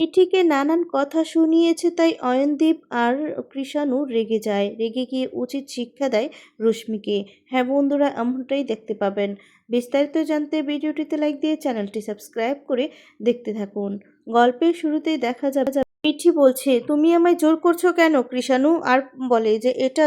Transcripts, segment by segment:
মিঠিকে নানান কথা শুনিয়েছে তাই অয়নদীপ আর কৃষাণু রেগে যায়। রেগে গিয়ে উচিত শিক্ষা দেয় রশ্মিকে। হ্যাঁ বন্ধুরা, এমনটাই দেখতে পাবেন। বিস্তারিত জানতে ভিডিওটিতে লাইক দিয়ে চ্যানেলটি সাবস্ক্রাইব করে দেখতে থাকুন। গল্পের শুরুতেই দেখা যাবে মিঠি বলছে, তুমি আমায় জোর করছ কেন? কৃষাণু আর বলে যে, এটা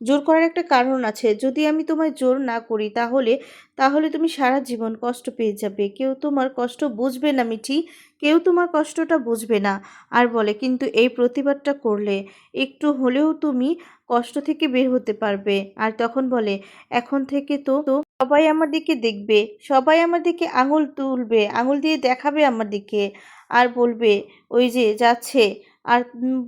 জোর করার একটা কারণ আছে। যদি আমি তোমায় জোর না করি তাহলে তাহলে তুমি সারা জীবন কষ্ট পেয়ে যাবে। কেউ তোমার কষ্ট বুঝবে না, মিঠি। কেউ তোমার কষ্টটা বুঝবে না। আর বলে, কিন্তু এই প্রতিবাদটা করলে একটু হলেও তুমি কষ্ট থেকে বের হতে পারবে। আর তখন বলে, এখন থেকে তো তো সবাই আমার দিকে দেখবে, সবাই আমার দিকে আঙুল তুলবে, আঙুল দিয়ে দেখাবে আমার দিকে। আর বলবে, ওই যে যাচ্ছে। আর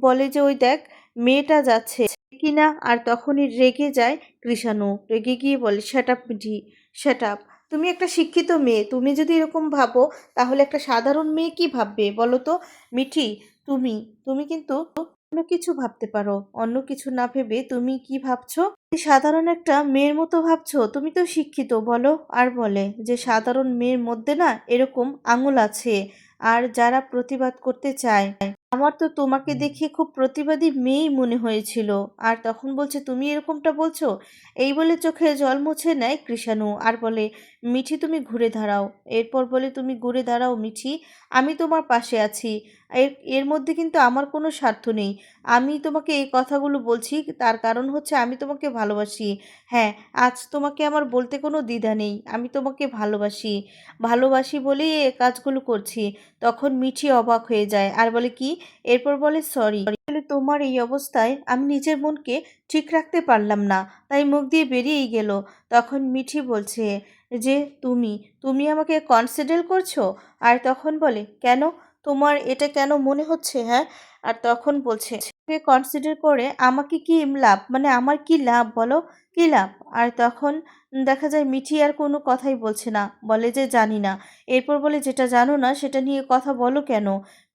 বলে যে, ওই দেখ, মেয়েটা যাচ্ছে। কিনা, আর তখনই রেগে যায় কৃষাণু। রেগে গিয়ে বলে shut up Mithi shut up তুমি একটা শিক্ষিত মেয়ে, তুমি যদি এরকম ভাবো, তাহলে একটা সাধারণ মেয়ে কি ভাববে? বলো তো। মিঠি, তুমি তুমি কিন্তু অন্য কিছু ভাবতে পারো। অন্য কিছু না ভেবে তুমি কি ভাবছ? সাধারণ একটা মেয়ের মতো ভাবছ? তুমি তো শিক্ষিত, বলো। আর বলে যে সাধারণ মেয়ের মধ্যে না এরকম আঙুল আছে। আর যারা প্রতিবাদ করতে চায় আমার তো তোমাকে দেখে খুব প্রতিবাদী মেয়েই মনে হয়েছিল। আর তখন বলছে তুমি এরকমটা বলছো? এই বলে চোখে জল মুছে নেয় কৃষাণু আর বলে মিঠি তুমি ঘুরে দাঁড়াও। এরপর বলে তুমি ঘুরে দাঁড়াও মিঠি আমি তোমার পাশে আছি। এর এর মধ্যে কিন্তু আমার কোনো স্বার্থ নেই। আমি তোমাকে এই কথাগুলো বলছি, তার কারণ হচ্ছে আমি তোমাকে ভালোবাসি। হ্যাঁ আজ তোমাকে আমার বলতে কোনো দ্বিধা নেই, আমি তোমাকে ভালোবাসি। ভালোবাসি বলেই এ কাজগুলো করছি, তখন মিঠি অবাক হয়ে যায়, আর বলে কি? এরপর বলে, সরি তোমার এই অবস্থায় আমি নিজের মনকে ঠিক রাখতে পারলাম না, তাই মুখ দিয়ে বেরিয়েই গেল। তখন মিঠি বলছে, যে, তুমি তুমি আমাকে কনসিডার করছ? আর তখন বলে, কেন? তোমার এটা কেন মনে হচ্ছে হ্যাঁ? আর তখন বলছে কনসিডার করে? আমাকে কি লাভ? মানে আমার কি লাভ? বলো, কি লাভ? আর তখন দেখা যায় মিঠি আর কোনো কথাই বলছে না, বলে যে, জানি না। এরপর বলে, যেটা জানো না, সেটা নিয়ে কথা বলো কেন?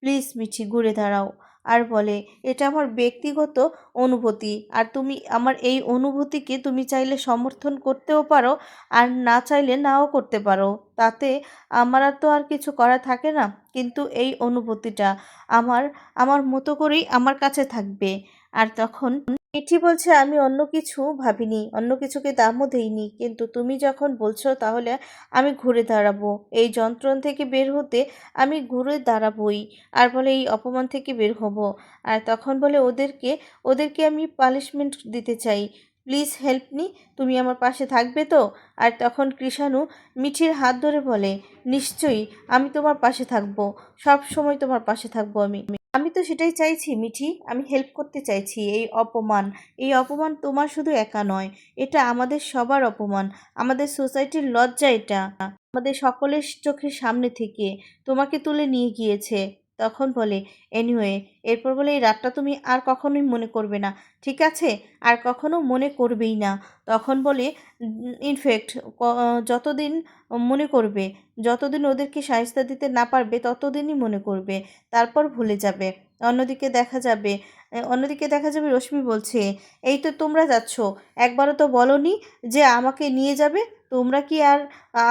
প্লিজ মিঠি, ঘুরে দাঁড়াও। আর বলে, এটা আমার ব্যক্তিগত অনুভূতি। আর তুমি, আমার এই অনুভূতিকে তুমি চাইলে সমর্থন করতেও পারো আর না চাইলে নাও করতে পারো। তাতে আমার আর তো আর কিছু করা থাকে না। কিন্তু এই অনুভূতিটা আমার আমার মতো করেই আমার কাছে থাকবে। আর তখন মিঠি বলছে, আমি অন্য কিছু ভাবিনি, অন্য কিছুকে দামও দেইনি। কিন্তু তুমি যখন বলছো, তাহলে আমি ঘুরে দাঁড়াবো। এই যন্ত্রণ থেকে বের হতে আমি ঘুরে দাঁড়াবোই। আর বলে, এই অপমান থেকে বের হব। আর তখন বলে, ওদেরকে ওদেরকে আমি পানিশমেন্ট দিতে চাই। প্লিজ হেল্প মি তুমি আমার পাশে থাকবে তো? আর তখন কৃষাণু মিঠির হাত ধরে বলে, নিশ্চয়ই, আমি তোমার পাশে থাকব। সব সময় তোমার পাশে থাকব আমি। আমি তো সেটাই চাইছি, মিঠি। আমি হেল্প করতে চাইছি এই অপমান। এই অপমান তোমার শুধু একা নয়, এটা আমাদের সবার অপমান। আমাদের সোসাইটির লজ্জা এটা। আমাদের সকলের চোখের সামনে থেকে তোমাকে তুলে নিয়ে গিয়েছে। তখন বলে এনিওয়ে এরপর বলে, এই রাতটা তুমি আর কখনোই মনে করবে না, ঠিক আছে? আর কখনো মনে করবেই না। তখন বলে ইনফ্যাক্ট যতদিন মনে করবে, যতদিন ওদেরকে সাহিস্তা দিতে না পারবে, ততদিনই মনে করবে। তারপর ভুলে যাবে। অন্যদিকে দেখা যাবে, অন্যদিকে দেখা যাবে রশ্মি বলছে, এই তো তোমরা যাচ্ছ, একবারও তো বলনি যে আমাকে নিয়ে যাবে? তোমরা কি আর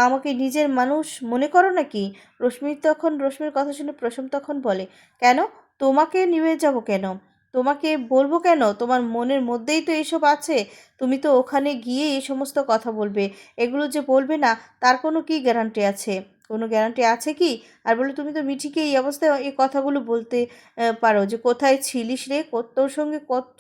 আমাকে নিজের মানুষ মনে করো নাকি? রশ্মি তখন, রশ্মির কথা শুনে প্রশম তখন বলে, কেন? তোমাকে নিয়ে যাব কেন? তোমাকে বলব কেন? তোমার মনের মধ্যেই তো এসব আছে। তুমি তো ওখানে গিয়ে এই সমস্ত কথা বলবে। এগুলো যে বলবে না, তার কোনো কি গ্যারান্টি আছে? কোনো গ্যারান্টি আছে কি? আর বলে তুমি তো মিঠিকে এই অবস্থায় এই কথাগুলো বলতে পারো যে কোথায় ছিলিস রে? তোর সঙ্গে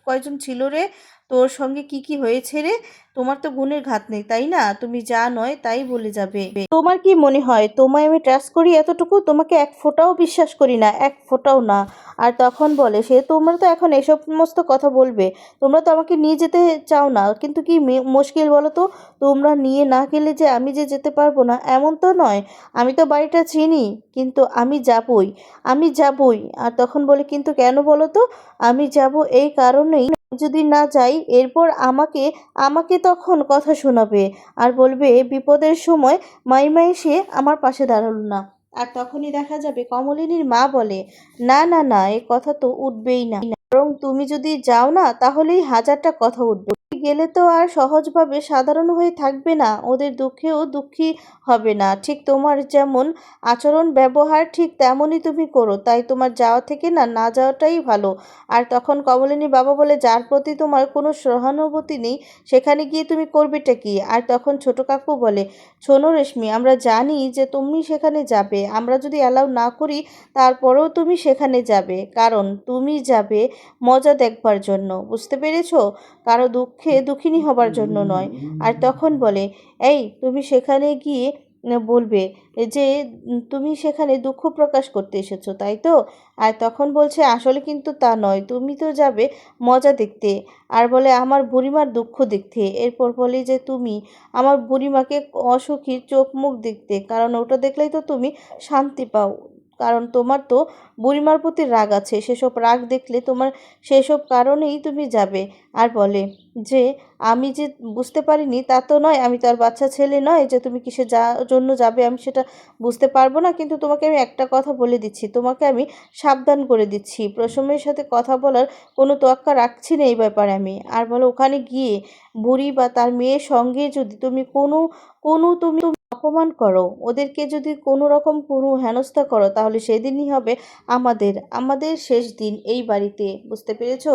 কয়জন ছিল রে? তোর সঙ্গে কি কি হয়েছে রে? তোমার তো গুণের ঘাত নেই, তাই না? তুমি যা নয় তাই বলে যাবে। তোমার কি মনে হয়, তোমায় আমি ট্রাস্ট করি এতটুকু? তোমাকে এক ফোঁটাও বিশ্বাস করি না, এক ফোঁটাও না। আর তখন বলে, সে তোমরা তো এখন এসব সমস্ত কথা বলবে, তোমরা তো আমাকে নিয়ে যেতে চাও না। কিন্তু কি মুশকিল বলো তো? তোমরা নিয়ে না গেলে যে আমি যে যেতে পারব না, এমন তো নয়। আমি তো বাড়িটা চিনি, কিন্তু আমি যাবই আমি যাবই। আর তখন বলে, কিন্তু কেন বলো তো? আমি যাব এই কারণেই। যদি না যাই, এরপর আমাকে আমাকে তখন কথা শোনাবে। আর বলবে, বিপদের সময় মাইমা সে আমার পাশে দাঁড়াল না। আর তখনই দেখা যাবে, কমলিনীর মা বলে, না না না, এ কথা তো উঠবেই না। বরং তুমি যদি যাও না, তাহলেই হাজারটা কথা উঠবে। গেলে তো আর সহজভাবে সাধারণ হয়ে থাকবে না, ওদের দুঃখেও দুঃখী হবে না। ঠিক তোমার যেমন আচরণ, ব্যবহার ঠিক তেমনই তুমি করো, তাই তোমার যাওয়া থেকে না না যাওয়াটাই ভালো। আর তখন কমলিনী বাবা বলে, যার প্রতি তোমার কোনো সহানুভূতি নেই, সেখানে গিয়ে তুমি করবেটা কি? আর তখন ছোট কাকু বলে, শোনো রেশমি, আমরা জানি যে তুমি সেখানে যাবে, আমরা যদি অ্যালাউ না করি, তারপরেও তুমি সেখানে যাবে, কারণ তুমি যাবে মজা দেখবার জন্য, বুঝতে পেরেছ? কারও দুঃখে দুঃখিনী হবার জন্য নয়। আর তখন বলে, এই, তুমি সেখানে গিয়ে বলবে যে, তুমি সেখানে দুঃখ প্রকাশ করতে এসেছ, তাই তো? আর তখন বলছে, আসলে কিন্তু তা নয়, তুমি তো যাবে মজা দেখতে। আর বলে, আমার বুড়িমার দুঃখ দেখতে। এরপর বলে যে, তুমি আমার বুড়িমাকে অসুখীর চোখ মুখ দেখতে, কারণ ওটা দেখলেই তো তুমি শান্তি পাও। কারণ তোমার তো বুড়িমার প্রতি রাগ আছে, সেসব রাগ দেখলে তোমার সেসব কারণেই তুমি যাবে। আর বলে যে আমি যে বুঝতে পারিনি তা তো নয়, আমি তার বাচ্চা ছেলে নয়, যে তুমি কিসে যা জন্য যাবে আমি সেটা বুঝতে পারব না। কিন্তু তোমাকে আমি একটা কথা বলে দিচ্ছি, তোমাকে আমি সাবধান করে দিচ্ছি। প্রসমের সাথে কথা বলার কোনো তোয়াক্কা রাখছি না এই ব্যাপারে আমি। আর বলো, ওখানে গিয়ে বুড়ি বা তার মেয়ের সঙ্গে যদি তুমি কোনো কোনো তুমি অপমান করো, ওদেরকে যদি কোনো রকম কোনো হেনস্থা করো, তাহলে সেদিনই হবে আমাদের আমাদের শেষ দিন এই বাড়িতে। বুঝতে পেরেছ?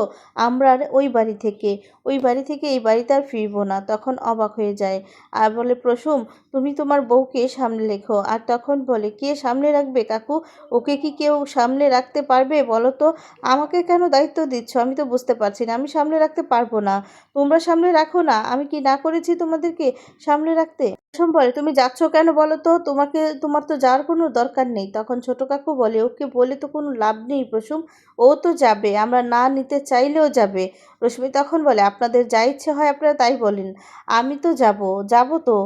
আমরা ওই বাড়ি থেকে, ওই বাড়ি থেকে এই বাড়িতে আর ফিরব না। তখন অবাক হয়ে যায় আর বলে প্রসুম তুমি তোমার বউকে সামনে লেখো। আর তখন বলে, কে সামনে রাখবে কাকু? ওকে কি কেউ সামনে রাখতে পারবে বলো তো? আমাকে কেন দায়িত্ব দিচ্ছ? আমি তো বুঝতে পারছি না। আমি সামনে রাখতে পারব না। তোমরা সামনে রাখো না। আমি কি না করেছি তোমাদেরকে সামনে রাখতে? বলে, তুমি যাচ্ছ কেন বলো তো? তোমাকে, তোমার তো যাওয়ার কোনো দরকার নেই। তখন ছোট কাকু বলে, ওকে বলে তো কোনো লাভ নেই প্রসুম ও তো যাবে, আমরা না নিতে চাইলেও যাবে। রশ্মি তখন বলে, আপনাদের যা ইচ্ছে হয় আপনারা তাই বলেন, আমি তো যাব যাব তো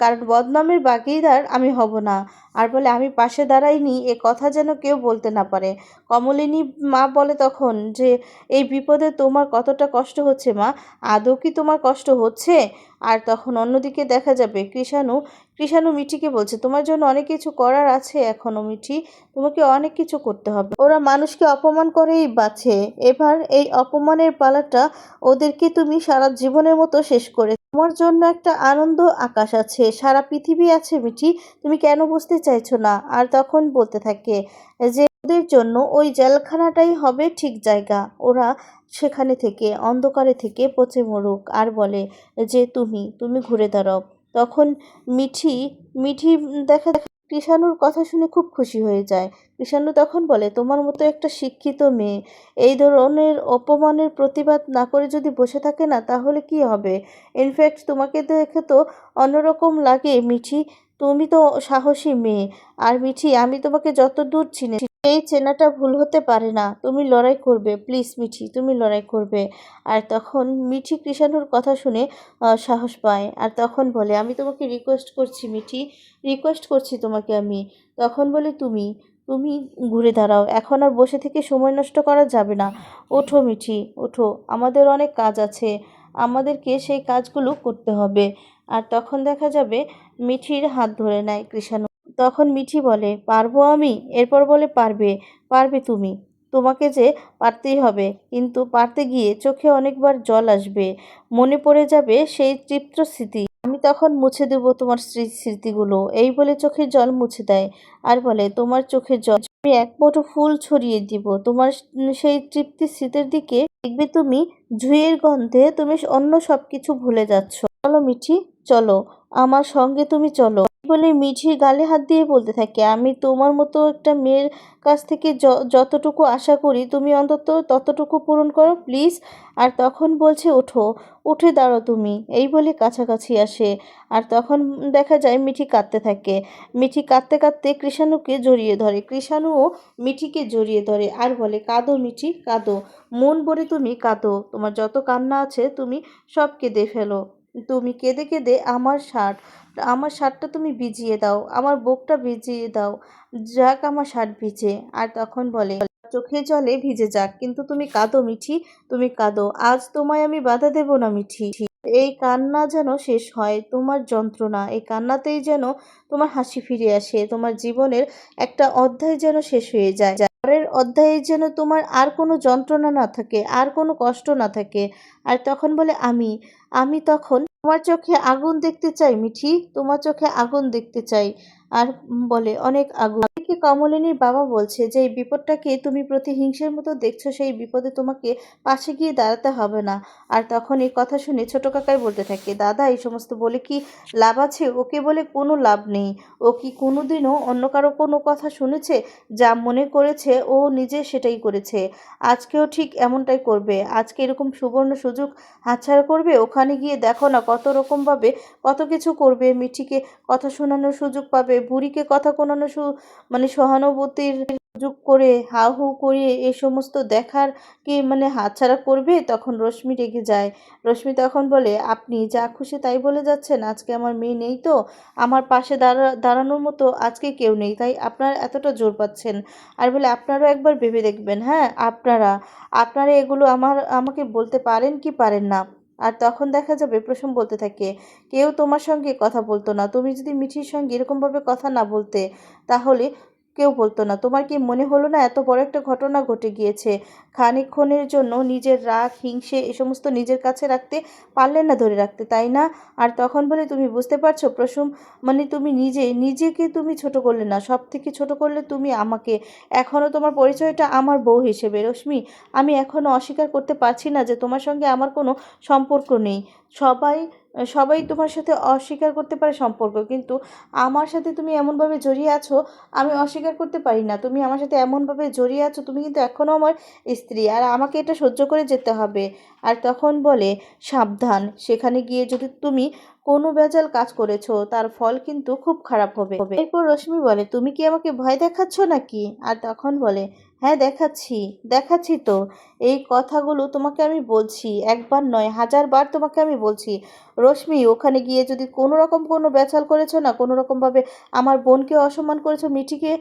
কারণ বদনামের বাগিদার আমি হব না। আর বলে, আমি পাশে দাঁড়াইনি, এ কথা যেন কেউ বলতে না পারে। কমলিনী মা বলে তখন যে, এই বিপদে তোমার কতটা কষ্ট হচ্ছে মা, আদৌ কি তোমার কষ্ট হচ্ছে? আর তখন অন্যদিকে দেখা যাবে কৃষাণু কৃষাণু মিঠিকে বলছে, তোমার জন্য অনেক কিছু করার আছে এখনও মিঠি, তোমাকে অনেক কিছু করতে হবে। ওরা মানুষকে অপমান করেই বাঁচে। এবার এই অপমানের পালাটা ওদেরকে তুমি সারা জীবনের মতো শেষ করে তোমার জন্য একটা আনন্দ আকাশ আছে, সারা পৃথিবী আছে মিঠি, তুমি কেন বুঝতে চাইছো না? আর তখন বলতে থাকে যে, ওদের জন্য ওই জেলখানাটাই হবে ঠিক জায়গা। ওরা সেখানে থেকে, অন্ধকারে থেকে পচে মরুক। আর বলে যে, তুমি তুমি ঘুরে দাঁড়াও। তখন মিঠি মিঠি দেখা কৃষাণুর কথা শুনে খুব খুশি হয়ে যায়। কৃষাণু তখন বলে, তোমার মতো একটা শিক্ষিত মেয়ে। এই ধরনের অপমানের প্রতিবাদ না করে যদি বসে থাকে না, তাহলে কি হবে? ইনফ্যাক্ট তোমাকে দেখে তো অন্যরকম লাগে, মিঠি। তুমি তো সাহসী মেয়ে। আর মিঠি, আমি তোমাকে যত দূর চিনি এই চেনাটা ভুল হতে পারে না। তুমি লড়াই করবে। প্লিজ, মিঠি, তুমি লড়াই করবে। আর তখন মিঠি কৃষাণুর কথা শুনে সাহস পায়। আর তখন বলে, আমি তোমাকে রিকোয়েস্ট করছি, মিঠি। রিকোয়েস্ট করছি তোমাকে আমি। তখন বলে, তুমি তুমি ঘুরে দাঁড়াও। এখন আর বসে থেকে সময় নষ্ট করা যাবে না। ওঠো, মিঠি, ওঠো। আমাদের অনেক কাজ আছে। আমাদেরকে সেই কাজগুলো করতে হবে। আর তখন দেখা যাবে, মিঠির হাত ধরে নেয় কৃষাণু। তখন মিঠি বলে, পারব আমি? এরপর বলে, পারবে পারবে তুমি। তোমাকে যে পারতেই হবে। কিন্তু পারতে গিয়ে চোখে অনেকবার জল আসবে। মনে পড়ে যাবে সেই তৃপ্ত স্মৃতি। আমি তখন মুছে দেব তোমার স্মৃ- স্মৃতিগুলো। এই বলে চোখের জল মুছে দেয়। আর বলে, তোমার চোখের জল আমি এক মুঠো ফুল ছড়িয়ে দিব, তোমার সেই তৃপ্তি স্মৃতির দিকে দেখবে তুমি, ঝুঁয়ের গন্ধে তুমি অন্য সব কিছু ভুলে যাচ্ছ। চলো মিঠি চলো, আমার সঙ্গে তুমি চলো। বলে মিঠির গালে হাত দিয়ে বলতে থাকে, আমি তোমার মতো একটা মেয়ের কাছ থেকে যতটুকু আশা করি, তুমি অন্তত ততটুকু পূরণ করো, প্লিজ। আর তখন বলছে, ওঠো, উঠে দাঁড়ো তুমি। এই বলে কাছাকাছি আসে। আর তখন দেখা যায় মিঠি কাঁদতে থাকে। মিঠি কাঁদতে কাঁদতে কৃষাণুকে জড়িয়ে ধরে। কৃষাণুও মিঠিকে জড়িয়ে ধরে আর বলে, কাঁদো মিঠি, কাঁদো। মন ভরে তুমি কাঁদো। তোমার যত কান্না আছে, তুমি সব কেঁদে ফেলো। তুমি কেঁদে কেঁদে আমার শার্ট, আমার শার্টটা তুমি ভিজিয়ে দাও, আমার বুকটা ভিজিয়ে দাও, যাক আমার শার্ট ভিজে। আর তখন বলে, চোখে জলে ভিজে যাক, কিন্তু তুমি কাঁদো মিঠি, তুমি কাঁদো, আজ তোমায় আমি বাধা দেব না মিঠি। এই কান্না যেন শেষ হয় তোমার যন্ত্রণা, এই কান্নাতেই যেন তোমার হাসি ফিরে আসে, তোমার জীবনের একটা অধ্যায় যেন শেষ হয়ে যায়। পরের অধ্যায়ে যেন তোমার আর কোনো যন্ত্রণা না থাকে, আর কোনো কষ্ট না থাকে। আর তখন বলে, আমি আমি তখন তোমার চোখে আগুন দেখতে চাই, মিঠি। তোমার চোখে আগুন দেখতে চাই। আর বলে, অনেক আগুন। এদিকে কমলিনীর বাবা বলছে, যে এই বিপদটাকে তুমি প্রতিহিংসের মতো দেখছ, সেই বিপদে তোমাকে পাশে গিয়ে দাঁড়াতে হবে না। আর তখন এই কথা শুনে ছোট কাকাই বলতে থাকে, দাদা, এই সমস্ত বলে কি লাভ আছে? ওকে বলে কোনো লাভ নেই। ও কি কোনোদিনও অন্য কারও কোনো কথা শুনেছে? যা মনে করেছে, ও নিজে সেটাই করেছে। আজকেও ঠিক এমনটাই করবে। আজকে এরকম সুবর্ণ সুযোগ হাতছাড়া করবে? ওখানে গিয়ে দেখো না কত রকমভাবে কত কিছু করবে। মিঠিকে কথা শোনানোর সুযোগ পাবে বুড়িকে কথা শোনানো সু মানে সহানুভূতির সুযোগ করে হা হু করে এ সমস্ত দেখার কি মানে হাতছাড়া করবে? তখন রশ্মি রেগে যায়। রশ্মি তখন বলে, আপনি যা খুশি তাই বলে যাচ্ছেন, আজকে আমার মেয়ে নেই তো। আমার পাশে দাঁড়া, দাঁড়ানোর মতো আজকে কেউ নেই, তাই আপনারা এতটা জোর পাচ্ছেন। আর বলে, আপনারাও একবার ভেবে দেখবেন হ্যাঁ? আপনারা আপনারা এগুলো আমার, আমাকে বলতে পারেন কি পারেন না? আর তখন দেখা যাবে প্রসম বলতে থাকে, কেউ তোমার সঙ্গে কথা বলতো না। তুমি যদি মিঠির সঙ্গে এরকমভাবে কথা না বলতে, তাহলে কেউ বলতো না। তোমার কি মনে হলো না এত বড় একটা ঘটনা ঘটে গিয়েছে? খানিকক্ষণের জন্য নিজের রাগ, হিংসে এ সমস্ত নিজের কাছে রাখতে পারলেন না ধরে রাখতে, তাই না? আর তখন বলে, তুমি বুঝতে পারছ প্রসম মানে তুমি নিজে, নিজেকে তুমি ছোট করলে না সব থেকে ছোট করলে তুমি আমাকে। এখনও তোমার পরিচয়টা আমার বউ হিসেবে। রশ্মি, আমি এখনও অস্বীকার করতে পারছি না যে তোমার সঙ্গে আমার কোনো সম্পর্ক নেই। সবাই সবাই তোমার সাথে অস্বীকার করতে পারে সম্পর্ক। কিন্তু আমার সাথে তুমি এমনভাবে জড়িয়ে আছো, আমি অস্বীকার করতে পারি না। তুমি আমার সাথে এমনভাবে জড়িয়ে আছো, তুমি কিন্তু এখনও আমার স্ত্রী। আর আমাকে এটা সহ্য করে যেতে হবে। আর তখন বলে, সাবধান, সেখানে গিয়ে যদি তুমি কোনো ভেজাল কাজ করেছ, তার ফল কিন্তু খুব খারাপ হবে। এরপর রশ্মি বলে, তুমি কি আমাকে ভয় দেখাচ্ছ নাকি? আর তখন বলে হ্যাঁ দেখাচ্ছি দেখাচ্ছি তো। এই কথাগুলো তোমাকে আমি বলছি, একবার নয় হাজারবার তোমাকে আমি বলছি। রশ্মি, ওখানে গিয়ে যদি কোনো রকম কোনো বেচাল করেছ না, কোনো রকমভাবে আমার বোনকে অসম্মান করেছ, মিঠিকে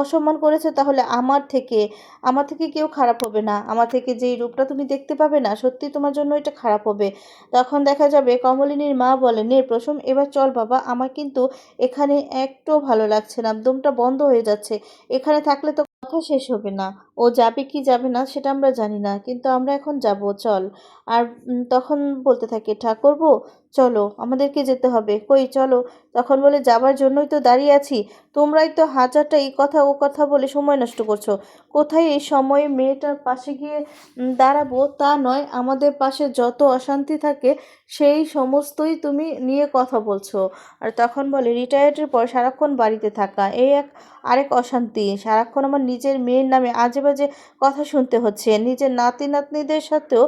অসম্মান করেছ, তাহলে আমার থেকে আমার থেকে কেউ খারাপ হবে না। আমার থেকে যেই রূপটা তুমি দেখতে পাবে না সত্যি তোমার জন্য এটা খারাপ হবে। তখন দেখা যাবে কমলিনীর মা বলে নে প্রসম এবার চল বাবা, আমার কিন্তু এখানে একটুও ভালো লাগছে না, দমটা বন্ধ হয়ে যাচ্ছে। এখানে থাকলে তো শেষ হবে না ও যাবে কি যাবে না সেটা আমরা জানি না, কিন্তু আমরা এখন যাব, চল। আর তখন বলতে থাকে ঠাকুরবো চলো, আমাদেরকে যেতে হবে। কই, চলো। তখন বলে, যাবার জন্যই তো দাঁড়িয়ে আছি। তোমরাই তো হাজারটা এই কথা ও কথা বলে সময় নষ্ট করছ। কোথায় এই সময়ে মেয়েটার পাশে গিয়ে দাঁড়াবো তা নয়। আমাদের পাশে যত অশান্তি থাকে, সেই সমস্তই তুমি নিয়ে কথা বলছো। আর তখন বলে, রিটায়ার্ডের পর সারাক্ষণ বাড়িতে থাকা, এই এক, আরেক অশান্তি। সারাক্ষণ আমার নিজের মেয়ের নামে আজে বাজে কথা শুনতে হচ্ছে, নিজের নাতি নাতনিদের সাথেও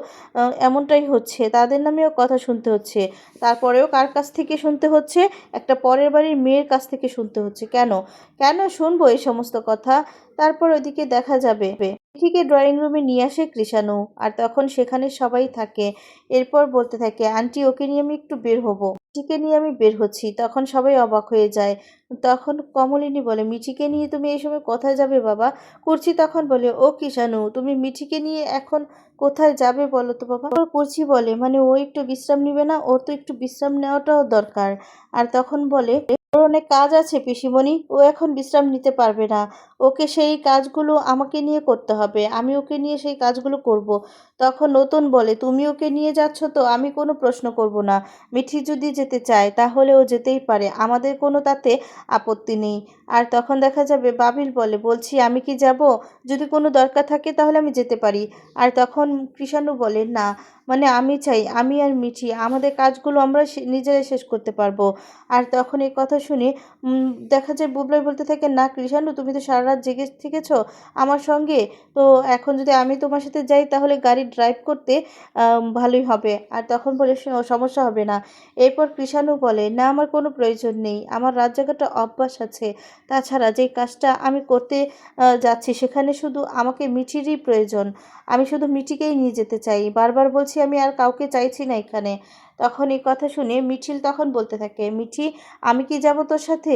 এমনটাই হচ্ছে, তাদের নামেও কথা শুনতে হচ্ছে। তারপরেও কার কাছ থেকে শুনতে হচ্ছে? একটা পরের বাড়ির মেয়ের কাছ থেকে শুনতে হচ্ছে। কেন? কেন শুনব এই সমস্ত কথা? তারপর ওইদিকে দেখা যাবে। মিঠিকে ড্রয়িং রুমে নিয়ে আসে কৃষাণু, আর তখন সেখানে সবাই থাকে। এরপর বলতে থাকে, আন্টি, ওকে নিয়ে আমি একটু বের হব। মিঠিকে নিয়ে আমি বের হচ্ছি। তখন সবাই অবাক হয়ে যায়। তখন কমলিনী বলে মিঠিকে নিয়ে তুমি এই সময় কোথায় যাবে বাবা? কুর্চি তখন বলে, ও কিষাণু তুমি মিঠিকে নিয়ে এখন কোথায় যাবে বলো তো বাবা? কুর্চি বলে মানে ও একটু বিশ্রাম নিবে না, ওর তো একটু বিশ্রাম নেওয়াটাও দরকার। আর তখন বলে, ওর অনেক কাজ আছে পিসিমণি, ও এখন বিশ্রাম নিতে পারবে না। ওকে সেই কাজগুলো আমাকে নিয়ে করতে হবে। আমি ওকে নিয়ে সেই কাজগুলো করব। তখন নতুন বলে, তুমি ওকে নিয়ে যাচ্ছ তো? আমি কোনো প্রশ্ন করব না। মিঠি যদি যেতে চায়, তাহলে ও যেতেই পারে। আমাদের কোনো তাতে আপত্তি নেই। আর তখন দেখা যাবে, বাবিল বলে, বলছি আমি কি যাব? যদি কোনো দরকার থাকে তাহলে আমি যেতে পারি। আর তখন কৃষাণু বলে, না মানে আমি চাই, আমি আর মিঠি, আমাদের কাজগুলো আমরা নিজেরাই শেষ করতে পারব। আর তখন এই কথা শুনে দেখা যায়, বুবলাই বলতে থাকে, না কৃষাণু, তুমি তো সারা রাত জেগে থেকেছ আমার সঙ্গে। তো এখন যদি আমি তোমার সাথে যাই, তাহলে গাড়ি ড্রাইভ করতে ভালোই হবে। আর তখন বলে সমস্যা হবে না। এরপর কৃষাণু বলে, না, আমার কোনো প্রয়োজন নেই। আমার রাত জায়গাটা অভ্যাস আছে। তাছাড়া যে কাজটা আমি করতে যাচ্ছি, সেখানে শুধু আমাকে মিঠিরই প্রয়োজন। আমি শুধু মিঠিকেই নিয়ে যেতে চাই। বারবার বলছি, আমি আর কাউকে চাইছি না এখানে। তখন এই কথা শুনে মিঠিল তখন বলতে থাকে, মিঠি, আমি কি যাব তোর সাথে?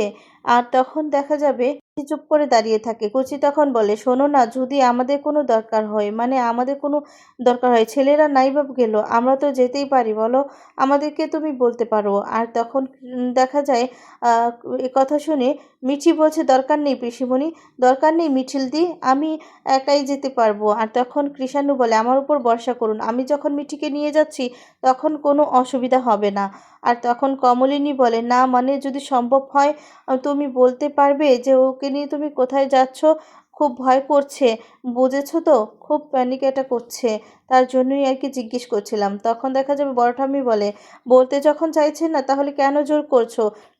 আর তখন দেখা যাবে চুপ করে দাঁড়িয়ে থাকে। কুচি তখন বলে, শোনো না, যদি আমাদের কোনো দরকার হয় মানে আমাদের কোনো দরকার হয়, ছেলেরা নাই বা গেল, আমরা তো যেতেই পারি, বলো, আমাদেরকে তুমি বলতে পারো। আর তখন দেখা যায় কথা শুনে মিঠি বলছে, দরকার নেই পিসিমণি, দরকার নেই মিঠিল দি, আমি একাই যেতে পারব। আর তখন কৃষাণু বলে, আমার উপর ভরসা করুন, আমি যখন মিঠিকে নিয়ে যাচ্ছি, তখন কোনো অসুবিধা হবে না। আর তখন কমলিনী বলে, না মানে যদি সম্ভব হয় তুমি বলতে পারবে যে ওকে নিয়ে তুমি কোথায় যাচ্ছ? খুব ভয় করছে। বুঝেছ তো? খুব প্যানিক এটা করছে। তার জন্যই আর কি জিজ্ঞেস করছিলাম। তখন দেখা যাবে বড় ঠাম্মি বলে, বলতে যখন চাইছে না, তাহলে কেন জোর করছ?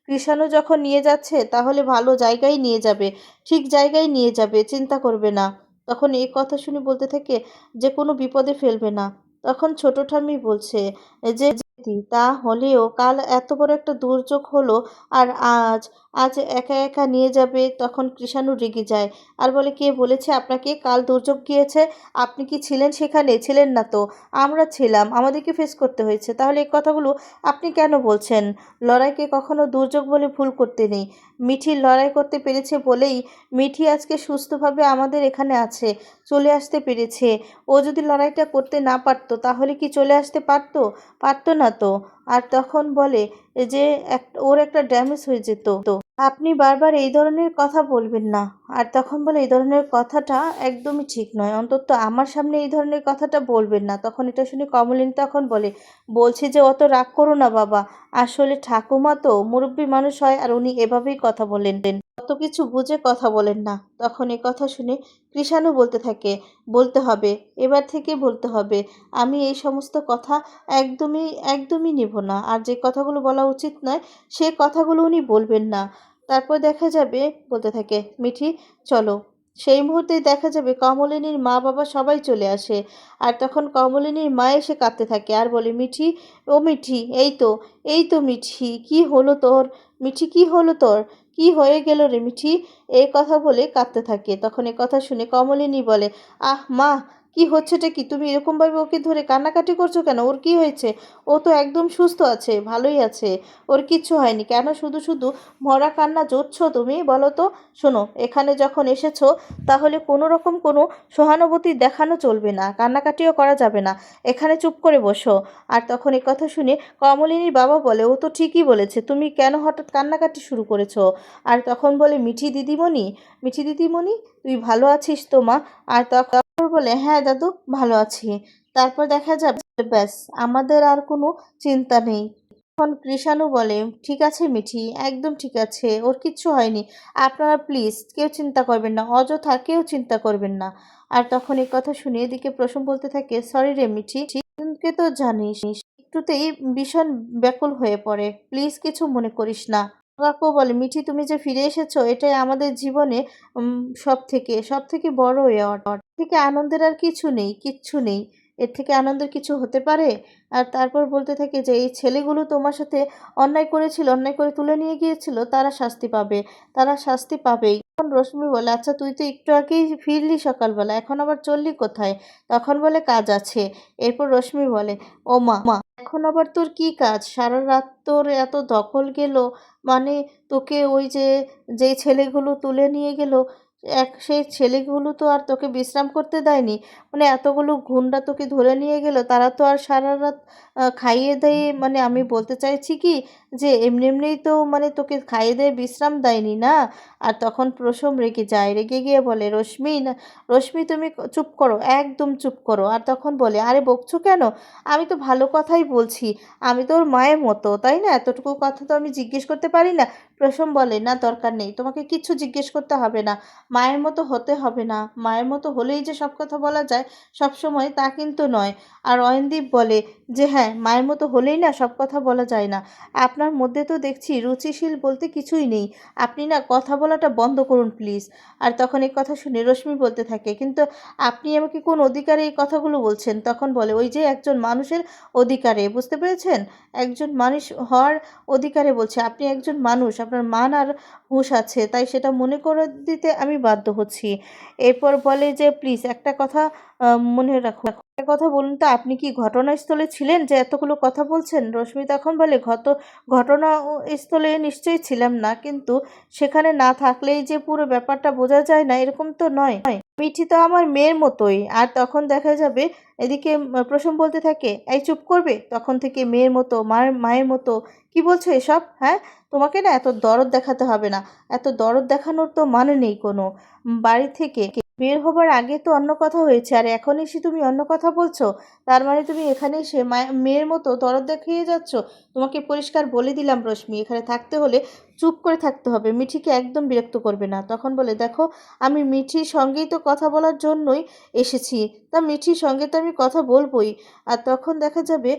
কৃষাণু যখন নিয়ে যাচ্ছে, তাহলে ভালো জায়গায় নিয়ে যাবে। ঠিক জায়গায় নিয়ে যাবে, চিন্তা করবে না। তখন এই কথা শুনে বলতে থাকে যে কোনো বিপদে ফেলবে না। তখন ছোট ঠাম্মি বলছে যে যে তা হলেও কাল এত বড় একটা দুর্যোগ হলো আর আজ আজ একা একা নিয়ে যাবে, তখন কৃষাণু রেগে যায়। আর বলে, কে বলেছে আপনাকে? কাল দুর্যোগ গিয়েছে, আপনি কি ছিলেন সেখানে? ছিলেন না তো। আমরা ছিলাম, আমাদেরকে ফেস করতে হয়েছে। তাহলে এই কথাগুলো আপনি কেন বলছেন? লড়াইকে কখনো দুর্যোগ বলে ভুল করতে নেই। মিঠি লড়াই করতে পেরেছে বলেই মিঠি আজকে সুস্থভাবে আমাদের এখানে আছে, চলে আসতে পেরেছে। ও যদি লড়াইটা করতে না পারতো, তাহলে কি চলে আসতে পারতো? পারতো না তো। আর তখন বলে যে ওর একটা ড্যামেজ হয়ে যেত। তো আপনি বারবার এই ধরনের কথা বলবেন না। আর তখন বলে, এই ধরনের কথাটা একদমই ঠিক নয়। অন্তত আমার সামনে এই ধরনের কথাটা বলবেন না। তখন এটা শুনে কমলিনী তখন বলে, বলছি যে অত রাগ করো না বাবা। আসলে ঠাকুমা তো মুরব্বী মানুষ হয় আর উনি এভাবেই কথা বলেন। কিছু বুঝে কথা বলেন না। তখন এ কথা শুনে কৃষাণু বলতে থাকে, বলতে হবে, এবার থেকে বলতে হবে। আমি এই সমস্ত কথা একদমই একদমই নেব না। আর যে কথাগুলো বলা উচিত নয়, সে কথাগুলো উনি বলবেন না। তারপর দেখা যাবে, বলতে থাকে, মিঠি, চলো। সেই মুহূর্তেই দেখা যাবে কমলিনীর মা বাবা সবাই চলে আসে। আর তখন কমলিনীর মা এসে কাঁদতে থাকে, আর বলে, মিঠি, ও মিঠি, এই তো এই তো মিঠি, কি হলো তোর? মিঠি, কি হলো তোর? কি হয়ে গেল রে মিঠি? এই কথা বলে কাঁদতে থাকে। তখন এ কথা শুনে কমলিনী বলে, আহ মা কি হচ্ছেটা কি? তুমি এরকমভাবে ওকে ধরে কান্নাকাটি করছ কেন? ওর কি হয়েছে? ও তো একদম সুস্থ আছে, ভালোই আছে, ওর কিচ্ছু হয়নি। কেন শুধু শুধু মরা কান্না জোটছো তুমি? বলো তো। শোনো, এখানে যখন এসেছ, তাহলে কোনো রকম কোনো সহানুভূতি দেখানো চলবে না, কান্নাকাটিও করা যাবে না। এখানে চুপ করে বসো। আর তখন এই কথা শুনে কমলিনীর বাবা বলে, ও তো ঠিকই বলেছে, তুমি কেন হঠাৎ কান্নাকাটি শুরু করেছ? আর তখন বলে, মিঠি দিদিমণি মিঠি দিদিমণি, তুই ভালো আছিস তো মা? আর তখন বলে হ্যাঁ দাদু, ভালো আছি। তারপর দেখা যাবে, ব্যাস, আমাদের আর কোনো চিন্তা নেই। তখন কৃষাণু বলে, ঠিক আছে মিঠি, একদম ঠিক আছে, ওর কিচ্ছু হয়নি। আপনারা প্লিজ কেউ চিন্তা করবেন না, অযথা কেউ চিন্তা করবেন না। আর তখন এই কথা শুনে এদিকে প্রসম বলতে থাকে, সরি রে মিঠি কে তো জানিস, একটুতেই ভীষণ ব্যাকুল হয়ে পড়ে প্লিজ কিছু মনে করিস না। কাকু বলে, মিঠি, তুমি যে ফিরে এসেছ, এটাই আমাদের জীবনে সব থেকে সব থেকে বড় অ্যাওয়ার্ড থেকে আনন্দের আর কিছু নেই, কিচ্ছু নেই। এর থেকে আনন্দের কিছু হতে পারে? আর তারপর বলতে থাকে যে, এই ছেলেগুলো তোমার সাথে অন্যায় করেছিল, অন্যায় করে তুলে নিয়ে গিয়েছিল, তারা শাস্তি পাবে, তারা শাস্তি পাবেই। তখন রশ্মি বলে আচ্ছা তুই তো একটু আগেই ফিরলি সকালবেলা, এখন আবার চললি কোথায়? তখন বলে, কাজ আছে। এরপর রশ্মি বলে, ও মা মা, এখন আবার তোর কি কাজ? সারা রাত তোর এত দখল গেল মানে তোকে ওই যে, যেই ছেলেগুলো তুলে নিয়ে গেল এক সেই ছেলেগুলো তো আর তোকে বিশ্রাম করতে দেয়নি। মানে এতগুলো গুন্ডা তোকে ধরে নিয়ে গেল, তারা তো আর সারা রাত খাইয়ে দেয়ে। মানে আমি বলতে চাইছি কি যে, এমনি এমনিই তো মানে তোকে খাইয়ে দিয়ে, বিশ্রাম দেয়নি না? আর তখন প্রসম রেগে যায়, রেগে গিয়ে বলে, রশ্মি, না, রশ্মি তুমি চুপ করো, একদম চুপ করো। আর তখন বলে, আরে বকছো কেন? আমি তো ভালো কথাই বলছি। আমি তো ওর মায়ের মতো, তাই না? এতটুকু কথা তো আমি জিজ্ঞেস করতে পারি না? প্রসম বলে, না, দরকার নেই। তোমাকে কিচ্ছু জিজ্ঞেস করতে হবে না। মায়ের মতো হতে হবে না। মায়ের মতো হলেই যে সব কথা বলা যায় সব সময় তা কিন্তু নয়। আর অয়নদীপ বলে যে হ্যাঁ মায়ের মতো হলেই না সব কথা বলা যায় না। আপনার মধ্যে তো দেখছি রুচিশীল বলতে কিছুই নেই। আপনি না কথা বলাটা বন্ধ করুন প্লিজ আর তখন এই কথা শুনে রশ্মি বলতে থাকে, কিন্তু আপনি আমাকে কোন অধিকারে এই কথাগুলো বলছেন? তখন বলে, ওই যে একজন মানুষের অধিকারে, বুঝতে পেরেছেন? একজন মানুষ হওয়ার অধিকারে বলছে। আপনি একজন মানুষ, আপনার মান আর হুঁশ আছে, তাই সেটা মনে করে দিতে আমি বাধ্য হচ্ছি। এরপর বলে যে প্লিজ একটা কথা মনে রাখো কথা বলুন তো, আপনি কি ঘটনাস্থলে ছিলেন? যে এতগুলো কথা বলছেন, রশ্মি তখন বলে ঘট ঘটনাস্থলে নিশ্চয়ই ছিলাম না, কিন্তু সেখানে না থাকলেই যে পুরো ব্যাপারটা বোঝা যায় না, এরকম তো নয়। মিঠি তো আমার মেয়ের মতোই, আর তখন দেখা যাবে, এদিকে প্রসম বলতে থাকে, এই চুপ করবে? তখন থেকে মেয়ের মতো মায়ের মায়ের মতো, কি বলছো এসব? হ্যাঁ? তোমাকে না এত দরদ দেখাতে হবে না। এত দরদ দেখানোর তো মানে নেই কোনো। বাড়ি থেকে বের হবার আগে তো অন্য কথা হয়েছে। আর এখন এসে তুমি অন্য কথা বলছো? তার মানে তুমি এখানে এসে মায়ের মতো দরদ দেখিয়ে যাচ্ছ? তোমাকে পরিষ্কার বলে দিলাম রশ্মি, এখানে থাকতে হলে চুপ করে থাকতে হবে। মিঠিকে একদম বিরক্ত করবে না। তখন বলে, দেখো, আমি মিঠির সঙ্গেই তো কথা বলার জন্যই এসেছি। তা মিঠির সঙ্গে তো আমি কথা বলবোই। আর তখন দেখা যাবে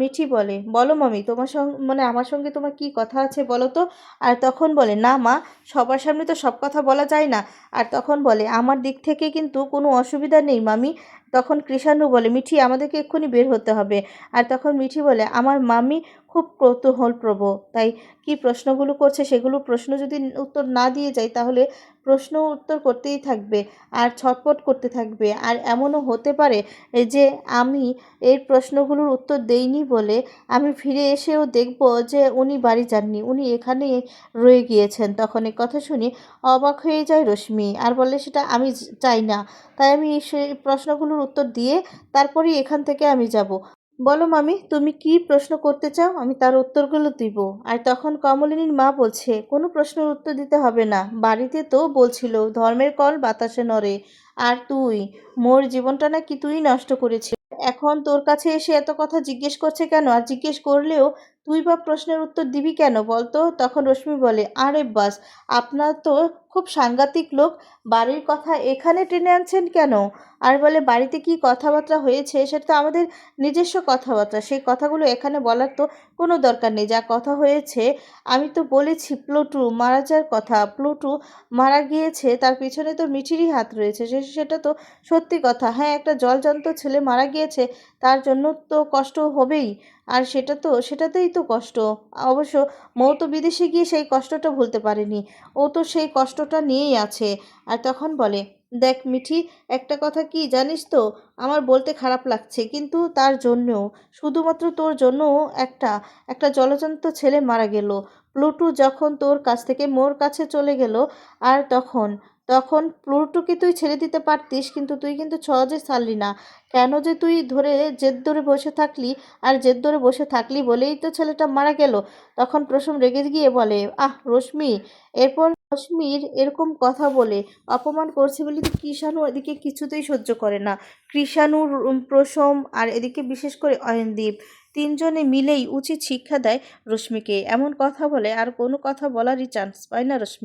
মিঠি বলে, বলো মামি, তোমার সঙ্গে মানে আমার সঙ্গে তোমার কি কথা আছে বলো তো? আর তখন বলে, না মা, সবার সামনে তো সব কথা বলা যায় না। আর তখন বলে, আমার দিক থেকে কিন্তু কোনো অসুবিধা নেই মামি। তখন কৃষাণু বলে, মিঠি, আমাদেরকে এক্ষুনি বের হতে হবে। আর তখন মিঠি বলে, আমার মামি খুব কৌতূহল প্রভ তাই কি প্রশ্নগুলো করছে সেগুলো প্রশ্ন যদি উত্তর না দিয়ে যায়, তাহলে প্রশ্ন উত্তর করতেই থাকবে আর ছটপট করতে থাকবে। আর এমনও হতে পারে যে আমি এই প্রশ্নগুলোর উত্তর দেইনি বলে আমি ফিরে এসেও দেখব যে উনি বাড়ি যাননি, উনি এখানে রয়ে গিয়েছেন। তখন এই কথা শুনে অবাক হয়ে যায় রশ্মি। আর বলে, সেটা আমি চাই না। তাই আমি সেই প্রশ্নগুলোর উত্তর দিয়ে তারপরেই এখান থেকে আমি যাব। বলো মামি, তুমি কি প্রশ্ন করতে চাও? আমি তার উত্তরগুলো দিব। আর তখন কমলিনীর মা বলছে, কোনো প্রশ্নের উত্তর দিতে হবে না। বাড়িতে তো বলছিল, ধর্মের কল বাতাসে নড়ে। আর তুই, মোর জীবনটা নাকি তুই নষ্ট করেছিস। এখন তোর কাছে এসে এত কথা জিজ্ঞেস করছে কেন? আর জিজ্ঞেস করলেও তুই বা প্রশ্নের উত্তর দিবি কেন বলতো? তখন রশ্মি বলে, আরে বাস, আপনার তো খুব সাংঘাতিক লোক, বাড়ির কথা এখানে টেনে আনছেন কেন? আর বলে, বাড়িতে কি কথাবার্তা হয়েছে? সেটা তো আমাদের নিজস্ব কথাবার্তা। সেই কথাগুলো এখানে বলার তো কোনো দরকার নেই। যা কথা হয়েছে, আমি তো বলেছি প্লুটু মারা যাওয়ার কথা। প্লুটু মারা গিয়েছে, তার পিছনে তো মিঠিরই হাত রয়েছে। সে, সেটা তো সত্যি কথা। হ্যাঁ একটা জলজান্ত ছেলে মারা গিয়েছে, তার জন্য তো কষ্ট হবেই। আর সেটা তো, সেটাতেই তো কষ্ট। অবশ্য মৌ তো বিদেশে গিয়ে সেই কষ্টটা ভুলতে পারেনি। ও তো সেই কষ্টটা নিয়েই আছে। আর তখন বলে, দেখ মিঠি, একটা কথা কি জানিস তো? আমার বলতে খারাপ লাগছে, কিন্তু তার জন্যও। শুধুমাত্র তোর জন্য একটা একটা জলজন্ত ছেলে মারা গেল। প্লুটু যখন তোর কাছ থেকে মোর কাছে চলে গেল, আর তখন তখন প্লুটুকে তুই ছেড়ে দিতে পারতিস, কিন্তু তুই কিন্তু সহজে ছাড়লি না। কেন যে তুই ধরে জেদ ধরে বসে থাকলি, আর জেদ ধরে বসে থাকলি বলেই তো ছেলেটা মারা গেল? তখন প্রসম রেগে গিয়ে বলে, আহ, রশ্মি, এরপর রশ্মির এরকম কথা বলে অপমান করছে বলে তো কৃষাণু এদিকে কিছুতেই সহ্য করে না। কৃষাণুর প্রসম আর এদিকে বিশেষ করে অয়নদীপ তিনজনে মিলেই উচিত শিক্ষা দেয় রশ্মিকে। এমন কথা বলে আর কোনো কথা বলারই চান্স পায় না রশ্মি।